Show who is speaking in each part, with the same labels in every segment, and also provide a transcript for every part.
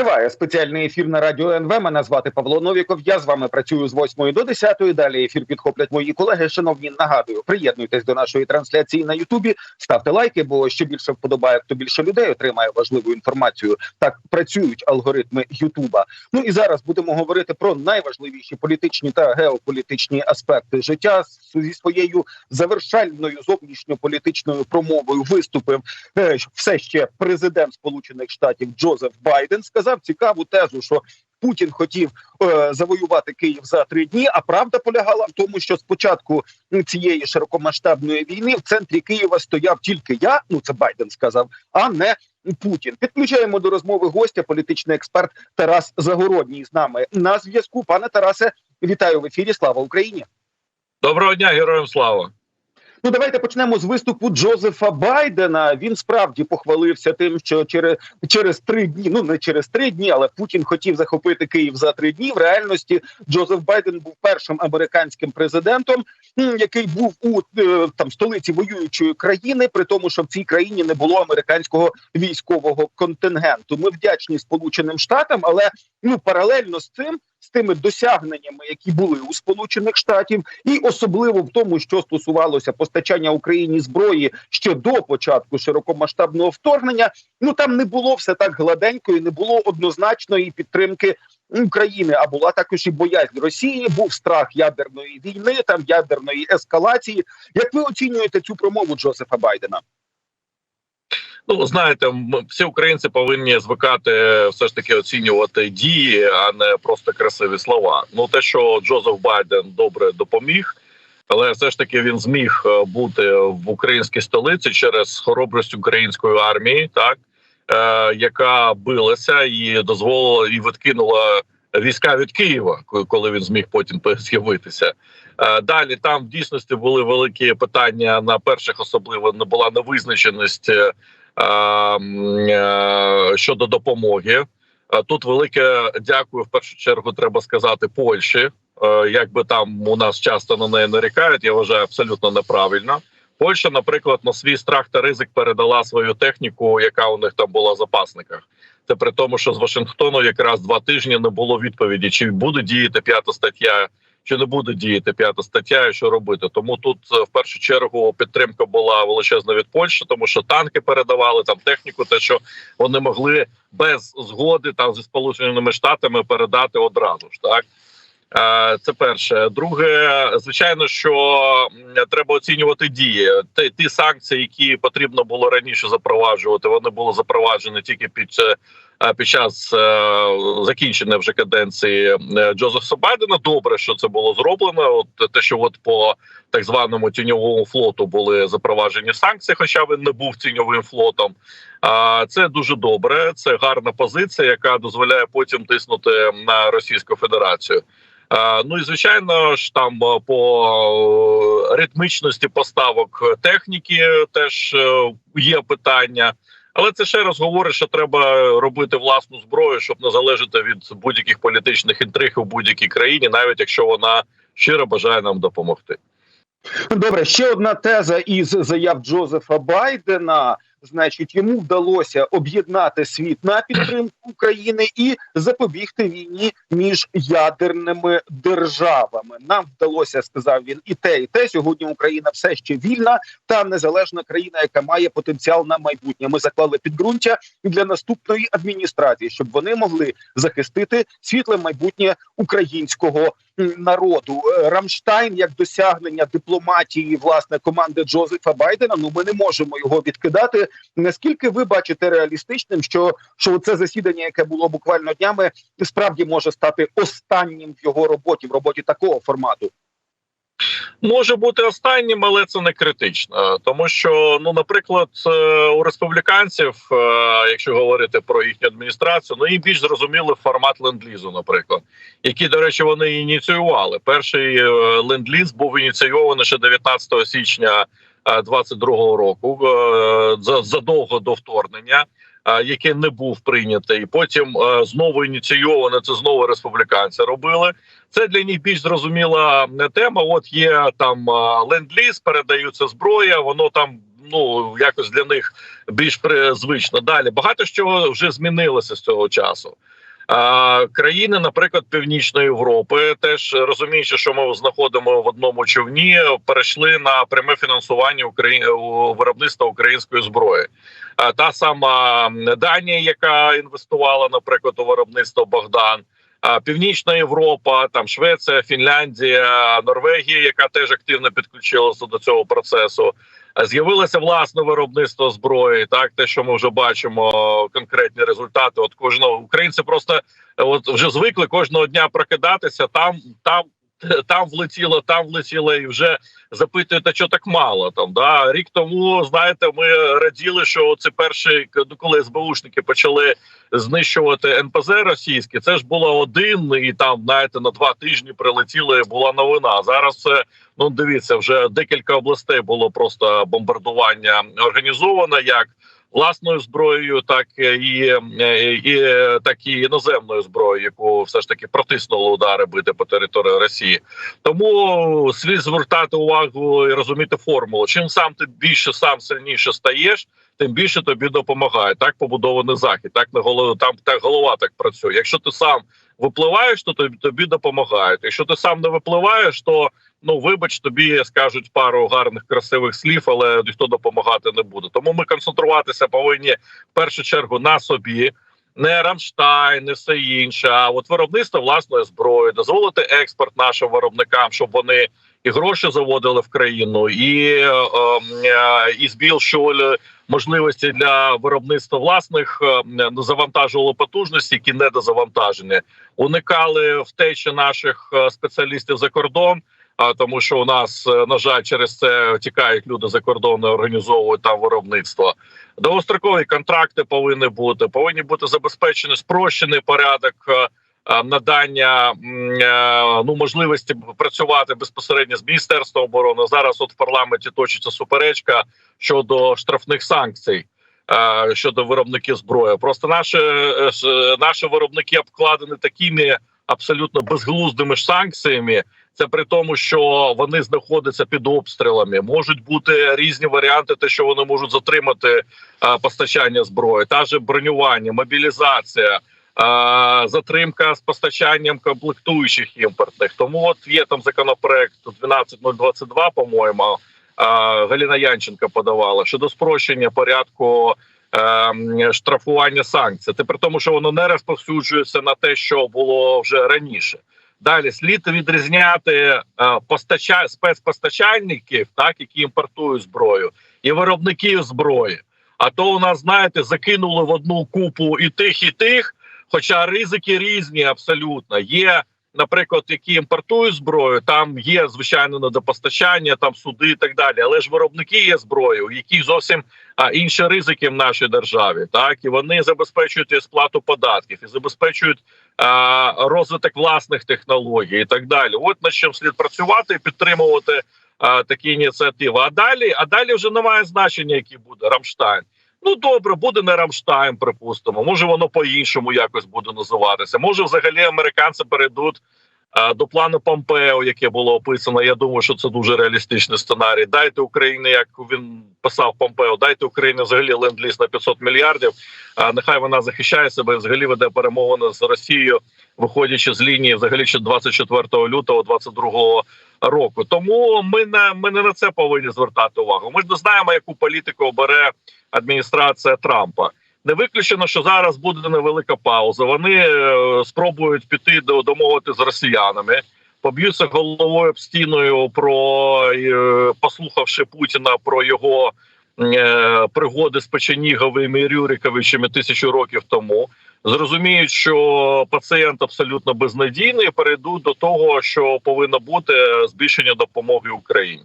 Speaker 1: Триває спеціальний ефір на радіо НВ. Мене звати Павло Новіков. Я з вами працюю з 8 до 10. Далі ефір підхоплять мої колеги. Шановні, нагадую, приєднуйтесь до нашої трансляції на Ютубі. Ставте лайки, бо що більше вподобає, то більше людей отримає важливу інформацію. Так працюють алгоритми Ютуба. Ну і зараз будемо говорити про найважливіші політичні та геополітичні аспекти життя зі своєю завершальною зовнішньополітичною промовою виступив е, все ще президент Сполучених Штатів Джозеф Байден сказав цікаву тезу, що Путін хотів е, завоювати Київ за три дні. А правда полягала в тому, що спочатку цієї широкомасштабної війни в центрі Києва стояв тільки я. Ну це Байден сказав, а не Путін. Підключаємо до розмови гостя, політичний експерт Тарас Загородній з нами на зв'язку. Пане Тарасе, вітаю в ефірі. Слава Україні.
Speaker 2: Доброго дня, героям слава.
Speaker 1: Ну, давайте почнемо з виступу Джозефа Байдена. Він справді похвалився тим, що через через три дні, ну не через три дні, але Путін хотів захопити Київ за три дні. В реальності Джозеф Байден був першим американським президентом, який був у е, там столиці воюючої країни, при тому, що в цій країні не було американського військового контингенту. Ми вдячні Сполученим Штатам, але ну паралельно з цим. З тими досягненнями, які були у Сполучених Штатів, і особливо в тому, що стосувалося постачання Україні зброї ще до початку широкомасштабного вторгнення, ну там не було все так гладенько і не було однозначної підтримки України. А була також і боязнь Росії. Був страх ядерної війни, там ядерної ескалації. Як ви оцінюєте цю промову Джозефа Байдена?
Speaker 2: Ну знаєте, всі українці повинні звикати все ж таки оцінювати дії, а не просто красиві слова. Ну те, що Джозеф Байден добре допоміг, але все ж таки він зміг е, бути в українській столиці через хоробрість української армії, так е, яка билася і дозволила і відкинула війська від Києва, коли він зміг потім з'явитися. Е, Далі там в дійсності були великі питання на перших, особливо не була невизначеність е, е, щодо допомоги. Е, Тут велике дякую. В першу чергу треба сказати Польщі. Е, Якби там у нас часто на неї нарікають, я вважаю абсолютно неправильно. Польща, наприклад, на свій страх та ризик передала свою техніку, яка у них там була в запасниках. Це при тому, що з Вашингтону якраз два тижні не було відповіді, чи буде діяти п'ята стаття, чи не буде діяти п'ята стаття, і що робити. Тому тут е, в першу чергу підтримка була величезна від Польщі, тому що танки передавали там техніку, те, що вони могли без згоди там зі сполученими штатами передати одразу ж так. Е, Це перше. Друге, звичайно, що треба оцінювати дії. Ті, ті санкції, які потрібно було раніше запроваджувати, вони були запроваджені тільки під е, під час е, закінчення вже каденції Джозефа Байдена. Добре, що це було зроблено. От те, що от по так званому тіньовому флоту були запроваджені санкції, хоча він не був тіньовим флотом. А це дуже добре. Це гарна позиція, яка дозволяє потім тиснути на Російську Федерацію. А, Ну і звичайно ж там е, по е, ритмічності поставок техніки теж е, є питання. Але це ще раз говорить, що треба робити власну зброю, щоб не залежати від будь-яких політичних інтриг у будь-якій країні, навіть якщо вона щиро бажає нам допомогти.
Speaker 1: Добре, ще одна теза із заяв Джозефа Байдена. Значить, йому вдалося об'єднати світ на підтримку України і запобігти війні між ядерними державами. Нам вдалося, сказав він, і те, і те. Сьогодні Україна все ще вільна та незалежна країна, яка має потенціал на майбутнє. Ми заклали підґрунтя для наступної адміністрації, щоб вони могли захистити світле майбутнє українського народу. Е, Рамштайн як досягнення дипломатії власне команди Джозефа Байдена. Ну ми не можемо його відкидати. Наскільки ви бачите реалістичним, що, що це засідання, яке було буквально днями, справді може стати останнім в його роботі, в роботі такого формату?
Speaker 2: може бути останнім, але це не критично, тому що ну, наприклад, е, у республіканців, е, якщо говорити про їхню адміністрацію, ну їм більш зрозуміли формат ленд-лізу, наприклад, який, до речі, вони ініціювали. Перший е, ленд-ліз був ініційований ще 19 січня. 22-го року е, за- задовго до вторгнення а, який не був прийнятий. Потім е, знову ініційовано це знову республіканці робили. Це для них більш зрозуміла е, тема. От є там ленд-ліз, передаються зброя. Воно там ну якось для них більш при- звично. Далі багато що вже змінилося з цього часу. Країни, наприклад, Північної Європи, теж розуміючи, що ми знаходимо в одному човні, перейшли на пряме фінансування Украї... виробництва української зброї. Та сама Данія, яка інвестувала, наприклад, у виробництво Богдан. Північна Європа, там Швеція, Фінляндія, Норвегія, яка теж активно підключилася до цього процесу. З'явилося власне виробництво зброї. Так, те, що ми вже бачимо, конкретні результати. От кожного українці просто е, от вже звикли кожного дня прокидатися. Там там. Там влетіло, там влетіло, і вже запитують, а що так мало там. Да рік тому знаєте, ми раділи, що це перший ну, коли СБУшники почали знищувати НПЗ російське. Це ж було один, і там знаєте, на два тижні прилетіли. Була новина. Зараз це ну дивіться, вже декілька областей було просто бомбардування організовано як власною зброєю, так і, і, так і іноземною зброєю, яку все ж таки протиснули удари бити по території Росії. Тому слід звертати увагу і розуміти формулу. Чим сам ти більше сам сильніше стаєш, тим більше тобі допомагає. Так побудований захід. Так на голову там так голова так працює. Якщо ти сам випливаєш, то тобі, тобі допомагають. Якщо ти сам не випливаєш, то ну вибач, тобі скажуть пару гарних красивих слів, але ніхто допомагати не буде. Тому ми концентруватися повинні в першу чергу на собі. Не Рамштайн, не все інше. А от виробництво власної зброї, дозволити експорт нашим виробникам, щоб вони і гроші заводили в країну, і, е, е, і збільшували можливості для виробництва власних е, завантажували потужності, які недозавантажені, уникали втечі наших е, спеціалістів за кордон. А тому, що у нас е, на жаль, через це тікають люди за кордон, організовують там виробництво. Довгострокові контракти повинні бути, повинні бути забезпечені спрощений порядок е, е, надання ну можливості працювати безпосередньо з міністерством оборони. Зараз от в парламенті точиться суперечка щодо штрафних санкцій. Щодо виробників зброї, просто наші наші виробники обкладені такими абсолютно безглуздими ж санкціями. Це при тому, що вони знаходяться під обстрілами. Можуть бути різні варіанти, те, що вони можуть затримати е, постачання зброї, та же бронювання, мобілізація, е, затримка з постачанням комплектуючих імпортних. Тому от є там законопроект 12022, по-моєму. е, Галина Янченка подавала щодо спрощення порядку е, штрафування санкцій. Це при тому, що воно не розповсюджується на те, що було вже раніше. Далі слід відрізняти е, постача спецпостачальників, так які імпортують зброю, і виробників зброї. А то у нас, знаєте, закинули в одну купу і тих, і тих. Хоча ризики різні абсолютно є. Наприклад, які імпортують зброю, там є звичайно недопостачання, там суди і так далі. Але ж виробники є зброю, яких зовсім а, інші ризики в нашій державі. Так і вони забезпечують і сплату податків і забезпечують а, розвиток власних технологій і так далі. От над чим слід працювати і підтримувати а, такі ініціативи. А далі, а далі вже немає значення, який буде Рамштайн. Ну добре, буде не Рамштайн, припустимо. Може воно по-іншому якось буде називатися. Може, взагалі американці перейдуть а, до плану Помпео, яке було описано. Я думаю, що це дуже реалістичний сценарій. Дайте Україні, як він писав Помпео, дайте Україні взагалі ленд-ліз на 500 мільярдів. А нехай вона захищає себе, взагалі веде перемовини з Росією, виходячи з лінії взагалі ще 24 лютого 22 року. Тому ми на ми не на це повинні звертати увагу. Ми ж не знаємо, яку політику обере адміністрація Трампа. Не виключено, що зараз буде невелика пауза. Вони е, спробують піти до домовити з росіянами, поб'ються головою об стіною про е, послухавши Путіна про його пригоди з Печеніговим і Рюриковичами тисячу років тому. Зрозуміють, що пацієнт абсолютно безнадійний, перейдуть до того, що повинно бути збільшення допомоги Україні.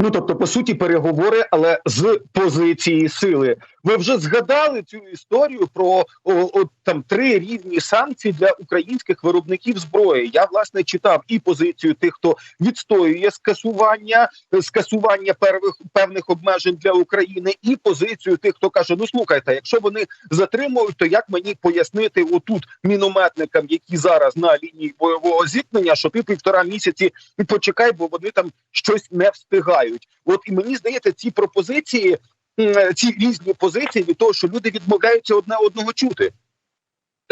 Speaker 1: Ну тобто, по суті, переговори, але з позиції сили. Ви вже згадали цю історію про о, от там три рівні санкції для українських виробників зброї. Я власне читав і позицію тих, хто відстоює скасування скасування первих певних обмежень для України, і позицію тих, хто каже: Ну слухайте, якщо вони затримують, то як мені пояснити отут мінометникам, які зараз на лінії бойового зіткнення, що ти півтора місяці почекай, бо вони там щось не встигають. От і мені здається, ці пропозиції, ці різні позиції від того, що люди відмовляються одне одного чути.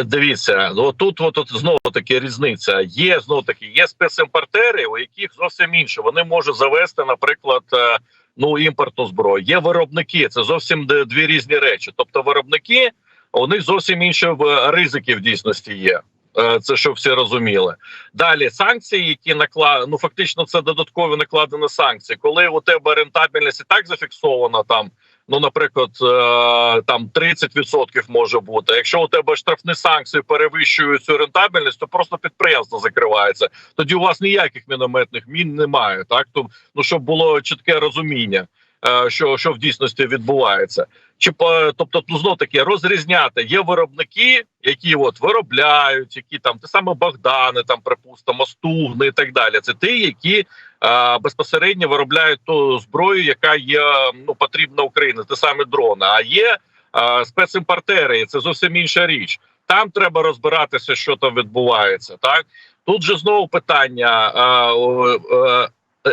Speaker 2: Дивіться, ну тут от, от знову таки різниця. Є знову таки є спецімпортери, у яких зовсім інше. Вони можуть завести, наприклад, е, ну імпортну зброю. Є виробники, це зовсім дві різні речі. Тобто, виробники у них зовсім інші в- ризики в дійсності є. Е, Це щоб всі розуміли. Далі санкції, які накла... ну фактично це додаткові накладені санкції. Коли у тебе рентабельність і так зафіксована там. Ну, наприклад, е, там 30% може бути. Якщо у тебе штрафні санкції перевищують цю рентабельність, то просто підприємство закривається. Тоді у вас ніяких мінометних мін немає. Так то ну щоб було чітке розуміння, що, що в дійсності відбувається. Чи по- тобто, ну знов таки розрізняти є виробники, які от виробляють, які там те саме Богдани, там припустимо, Стугни і так далі. Це ті, які е, безпосередньо виробляють ту зброю, яка є ну потрібна Україні, те саме дрони. А є е, спецімпортери, і це зовсім інша річ. Там треба розбиратися, що там відбувається. Так тут же знову питання. Е, е, е,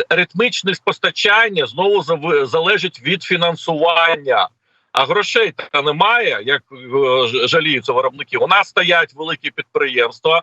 Speaker 2: ритмічність постачання знову залежить від фінансування. А грошей та немає, як е, жаліються виробники. У нас стоять великі підприємства,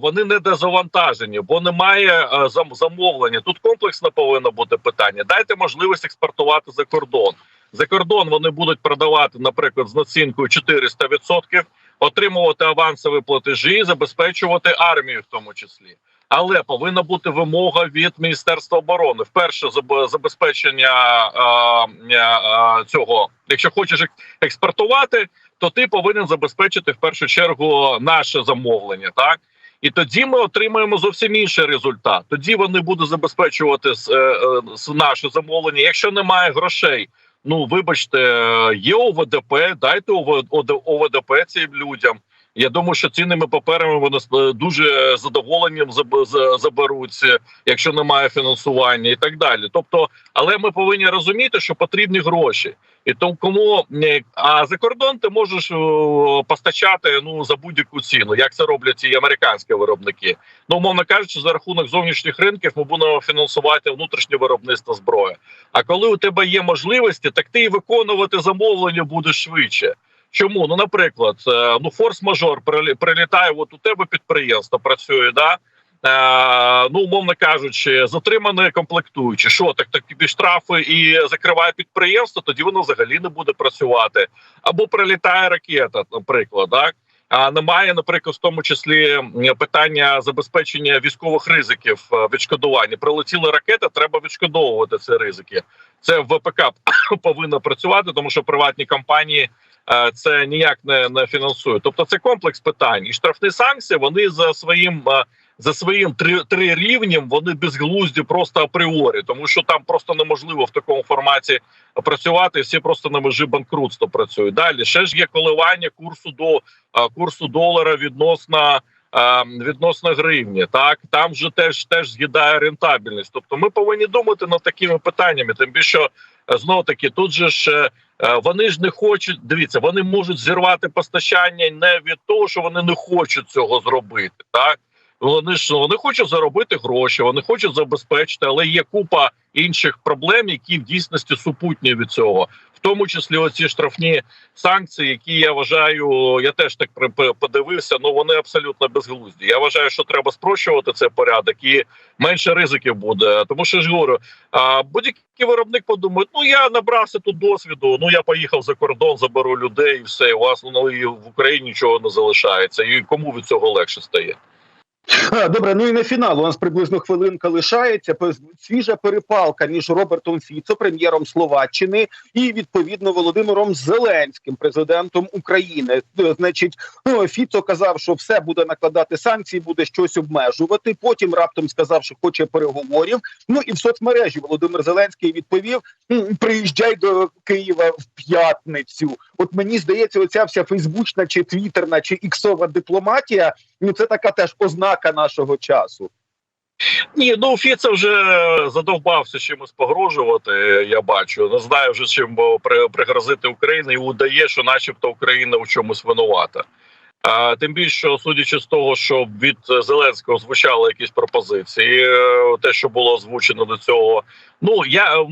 Speaker 2: вони не дезавантажені, бо немає е, замовлення. Тут комплексно повинно бути питання. Дайте можливість експортувати за кордон. За кордон вони будуть продавати, наприклад, з націнкою 400%, отримувати авансові платежі, забезпечувати армію, в тому числі. Але повинна бути вимога від Міністерства оборони. Вперше забезпечення а, а, цього. Якщо хочеш експортувати, то ти повинен забезпечити в першу чергу наше замовлення. Так і тоді ми отримаємо зовсім інший результат. Тоді вони будуть забезпечувати с- е, е, наше замовлення. Якщо немає грошей, ну вибачте, е, є ОВДП, дайте ОВ- ОВДП цим людям. Я думаю, що цінними паперами вони дуже задоволенням заб- заберуться, якщо немає фінансування і так далі. Тобто, але ми повинні розуміти, що потрібні гроші, і тому кому е, а за кордон ти можеш постачати ну за будь-яку ціну, як це роблять і американські виробники. Ну, умовно кажучи, за рахунок зовнішніх ринків ми будемо фінансувати внутрішнє виробництво зброї. А коли у тебе є можливості, так ти і виконувати замовлення будеш швидше. Чому? Ну, наприклад, е, ну форс-мажор прилі- прилітає. От у тебе підприємство працює, да. Е, ну, умовно кажучи, затримане комплектуючі. Що так, так тобі штрафи і закриває підприємство, тоді воно взагалі не буде працювати. Або прилітає ракета, наприклад, так. А немає, наприклад, в тому числі питання забезпечення військових ризиків е, відшкодування. Прилетіла ракета, треба відшкодовувати ці ризики. Це ВПК повинно працювати, тому що приватні компанії е, це ніяк не, не фінансують. Тобто це комплекс питань і штрафні санкції. Вони за своїм е, за своїм три, три рівнем вони безглузді просто апріорі, тому що там просто неможливо в такому форматі працювати. Всі просто на межі банкрутства працюють. Далі ще ж є коливання курсу до е, курсу долара відносно. е, Відносно гривні, так там же теж теж з'їдає рентабельність. Тобто, ми повинні думати над такими питаннями. Тим більше знов таки тут же ж е, е, вони ж не хочуть. Дивіться, вони можуть зірвати постачання не від того, що вони не хочуть цього зробити. Так вони ж вони хочуть заробити гроші, вони хочуть забезпечити, але є купа інших проблем, які в дійсності супутні від цього, в тому числі оці штрафні санкції, які я вважаю, я теж так подивився. Ну вони абсолютно безглузді. Я вважаю, що треба спрощувати цей порядок і менше ризиків буде. Тому що ж говорю, а будь-який виробник подумає, ну я набрався тут досвіду. Ну я поїхав за кордон, заберу людей, і все у вас ну і в Україні нічого не залишається. І кому від цього легше стає?
Speaker 1: Добре, ну і на фінал у нас приблизно хвилинка лишається. Свіжа перепалка між Робертом Фіцо, прем'єром Словаччини, і відповідно Володимиром Зеленським, президентом України. Е, Значить, ну, Фіцо казав, що все буде накладати санкції, буде щось обмежувати. Потім раптом сказав, що хоче переговорів. Ну і в соцмережі Володимир Зеленський відповів: приїжджай до Києва в п'ятницю. От мені здається, оця вся фейсбучна чи твіттерна чи іксова дипломатія. Ну це така теж ознака нашого часу.
Speaker 2: Ні, ну Фіце вже задовбався чимось погрожувати. Я бачу. Не знаю вже чим пригрозити Україні і удає, що, начебто, Україна у чомусь винувата. А, тим більше, судячи з того, що від Зеленського звучали якісь пропозиції, е, те, що було озвучено до цього. Ну я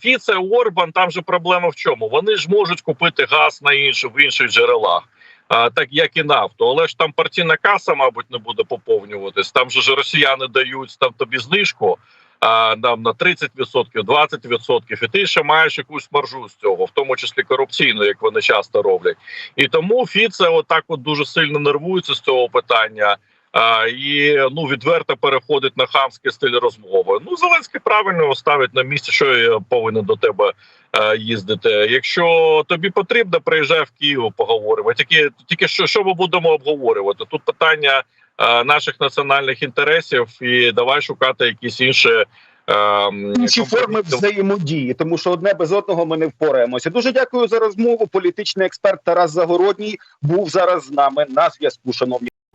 Speaker 2: Фіце Орбан, там же проблема в чому? Вони ж можуть купити газ на інші в інших джерелах. Так як і нафту, але ж там партійна каса, мабуть, не буде поповнюватись. Там же ж росіяни дають там тобі знижку а, нам на 30%, 20%, і ти ще маєш якусь маржу з цього, в тому числі корупційну, як вони часто роблять. І тому Фіце отак от дуже сильно нервується з цього питання. А, і ну відверто переходить на хамський стиль розмови. Ну Зеленський правильно його ставить на місце, що я повинен до тебе е, їздити. Якщо тобі потрібно, приїжджай в Київ, поговоримо. Тільки тільки що, що ми будемо обговорювати? Тут питання е, наших національних інтересів, і давай шукати якісь інші. е,
Speaker 1: Інші форми взаємодії, тому що одне без одного ми не впораємося. Дуже дякую за розмову. Політичний експерт Тарас Загородній був зараз з нами на зв'язку. Шановні.